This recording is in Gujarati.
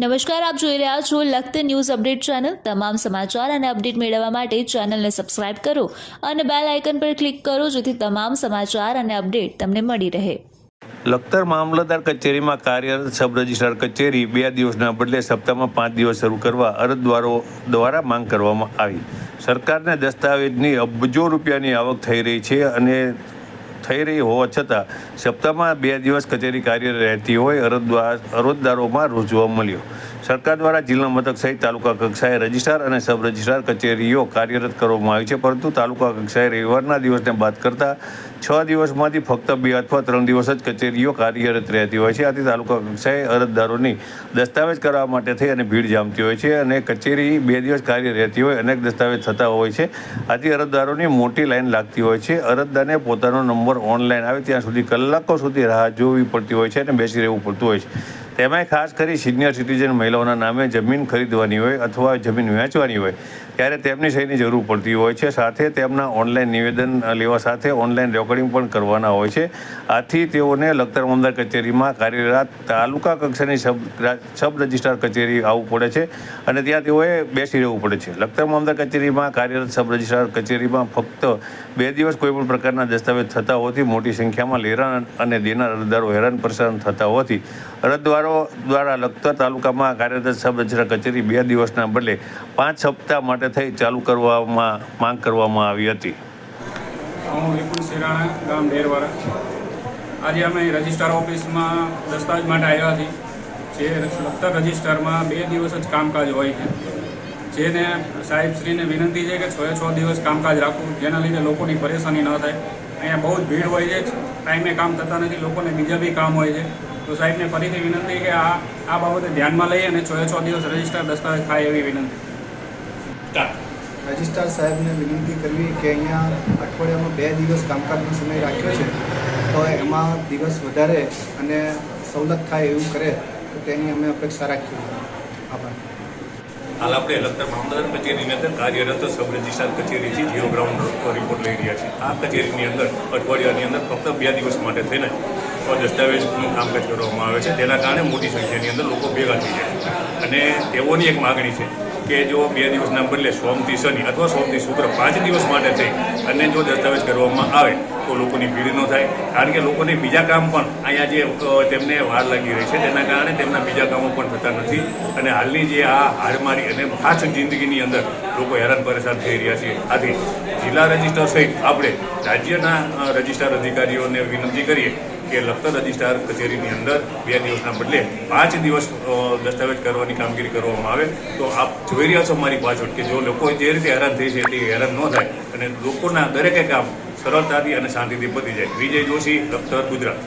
નમસ્કાર, આપ જોઈ રહ્યા છો લખત ન્યૂઝ અપડેટ ચેનલ. તમામ સમાચાર અને અપડેટ મેળવવા માટે ચેનલને સબસ્ક્રાઇબ કરો અને બેલ આઇકન પર ક્લિક કરો જેથી તમામ સમાચાર અને અપડેટ તમને મળી રહે. લખતર મામલતદાર કચેરીમાં કાર્યરત સબ રજિસ્ટ્રાર કચેરી બે દિવસના બદલે સપ્તાહમાં પાંચ દિવસ શરૂ કરવા અરજદારો દ્વારા માંગ કરવામાં આવી. સરકારને દસ્તાવેજની અબજો રૂપિયાની આવક થઈ રહી છે અને થઈ રહી હોવા છતાં સપ્તાહમાં બે દિવસ કચેરી કાર્યરત રહેતી હોય અરજદાર અરજદારોમાં રોજ મળ્યો. સરકાર દ્વારા જિલ્લા મથક સહિત તાલુકા કક્ષાએ રજિસ્ટ્રાર અને સબ રજિસ્ટ્રાર કચેરીઓ કાર્યરત કરવામાં આવી છે. પરંતુ તાલુકા કક્ષાએ રવિવારના દિવસને બાદ કરતાં છ દિવસમાંથી ફક્ત બે અથવા ત્રણ દિવસ જ કચેરીઓ કાર્યરત રહેતી હોય છે. આથી તાલુકા કક્ષાએ અરજદારોની દસ્તાવેજ કરવા માટે થઈ અને ભીડ જામતી હોય છે અને કચેરી બે દિવસ કાર્ય રહેતી હોય, અનેક દસ્તાવેજ થતા હોય છે. આથી અરજદારોની મોટી લાઈન લાગતી હોય છે. અરજદારને પોતાનો નંબર ઓનલાઈન આવે ત્યાં સુધી કલાકો સુધી રાહ જોવી પડતી હોય છે અને બેસી રહેવું પડતું હોય છે. તેમાંય ખાસ કરી સિનિયર સિટીઝન મહિલાઓના નામે જમીન ખરીદવાની હોય અથવા જમીન વેચવાની હોય, ત્યારે તેમની સહીની જરૂર પડતી હોય છે. સાથે તેમના ઓનલાઈન નિવેદન લેવા સાથે ઓનલાઈન રેકોર્ડિંગ પણ કરવાના હોય છે. આથી તેઓને લખતર મામલદાર કચેરીમાં કાર્યરત તાલુકા કક્ષાની સબ સબ રજિસ્ટ્રાર કચેરી આવવું પડે છે અને ત્યાં તેઓએ બેસી રહેવું પડે છે. લખતર મામલદાર કચેરીમાં કાર્યરત સબ રજિસ્ટ્રાર કચેરીમાં ફક્ત બે દિવસ કોઈપણ પ્રકારના દસ્તાવેજ થતા હોવાથી મોટી સંખ્યામાં લેરાન અને દેનાર અરજદારો હેરાન પરેશાન થતા હોવાથી અરજદારો દ્વારા લખતર તાલુકામાં કાર્યરત સબ રજિસ્ટ્રાર કચેરી બે દિવસના બદલે પાંચ સપ્તાહ માટે થઈ ચાલુ કરવામાં, માંગ કરવામાં આવી હતી. હું વિપુલ સિરાણા ગામ ડેરવાળા આજે અમે રજિસ્ટ્રાર ઓફિસમાં દસ્તાવેજ માટે આવ્યા છીએ. જે લખતર રજિસ્ટરમાં બે દિવસ જ કામકાજ હોય છે. જેને સાહેબશ્રીને વિનંતી છે કે છ છ દિવસ કામકાજ રાખવું, જેના લીધે લોકોની પરેશાની ન થાય. અહીંયા બહુ જ ભીડ હોય છે. ટાઈમે કામ થતા નથી, લોકોને બીજા બી કામ હોય છે. તો સાહેબને ફરીથી વિનંતી કે આ આ બાબતે ધ્યાનમાં લઈ અને છ છ દિવસ રજિસ્ટર દસ્તાવેજ થાય એવી વિનંતી. રજિસ્ટ્રાર સાહેબને વિનંતી કરવી કે અહીંયા અઠવાડિયામાં બે દિવસ કામકાજનો સમય રાખ્યો છે તો એમાં દિવસ વધારે અને સવલત થાય એવું કરે તો તેની અમે અપેક્ષા રાખીએ. આભાર. હાલ આપણે અલગતર મામલતદાર કચેરીની અંદર કાર્યરત સબ રજિસ્ટ્રાર કચેરી છે જીઓ ગ્રાઉન્ડ રિપોર્ટ લઈ રહ્યા છીએ આ કચેરીની અંદર અઠવાડિયાની અંદર ફક્ત બે દિવસ માટે થઈને દસ્તાવેજનું કામકાજ કરવામાં આવે છે, તેના કારણે મોટી સંખ્યાની અંદર લોકો ભેગા થઈ જાય અને તેઓની એક માગણી છે કે જો બે દિવસના બદલે સોમથી શનિ અથવા સોમથી શુક્ર પાંચ દિવસ માટે થઈ અને જો દસ્તાવેજ કરવામાં આવે, તો લોકોની ભીડ ન થાય. કારણ કે લોકોને બીજા કામ પણ અહીંયા જે તેમને વાર લાગી રહી છે, તેના કારણે તેમના બીજા કામો પણ થતા નથી. અને હાલની જે આ હાડમારી અને ખાસ જિંદગીની અંદર લોકો હેરાન પરેશાન થઈ રહ્યા છે. આથી જિલ્લા રજિસ્ટર સહિત આપણે રાજ્યના રજિસ્ટર અધિકારીઓને વિનંતી કરીએ કે લખતર રજિસ્ટ્રાર કચેરીની અંદર બે દિવસના બદલે પાંચ દિવસ દસ્તાવેજ કરવાની કામગીરી કરવામાં આવે. તો આપ જોઈ રહ્યા છો મારી પાછળ કે જો લોકો જે રીતે હેરાન થઈ છે તે હેરાન ન થાય અને લોકોના દરેકે કામ સરળતાથી અને શાંતિથી પતી જાય. વિજય જોશી, લખતર ગુજરાત.